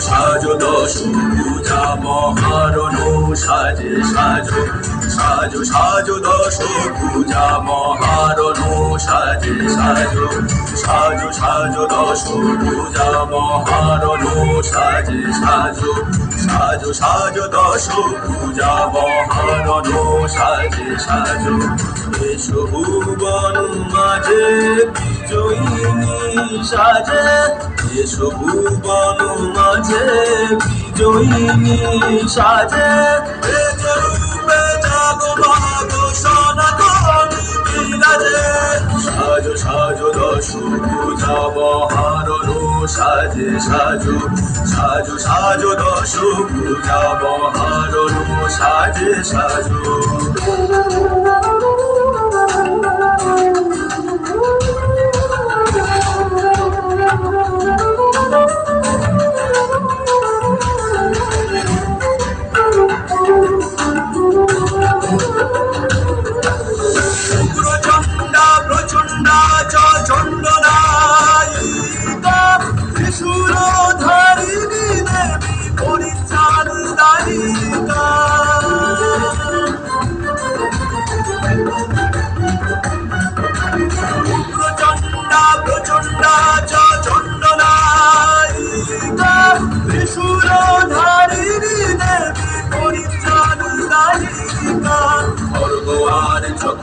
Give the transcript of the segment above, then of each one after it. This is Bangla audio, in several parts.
সাজো দশভূজা মহারণ সাজে সাজো সাজো সাজো দশভূজা মহারণ সাজে, সাজো সাজো সাজো দশ পূজা, মহারণ সাজে, সাজো সাজো সাজো দশ পূজা, মহারণ সাজে, সাজো। এসো ভুবন মাঝে বিজয়িনী সাজে। এসো ভুবন মাঝে বিজয়িনী সাজে। সাজে সাজু সাজু সাজু দশু পূজা মহারণু সাজে সাজো। Dalida.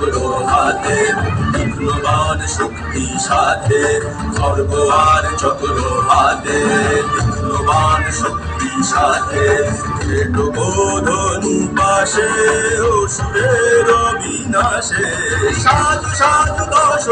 চক্র হাতে বিঘ্নবান শক্তি সাথে ভগবান চক্র হাতে শক্তি সাথে বোধন পাশে অসুরের বিনাশে সাধু সাধু দশ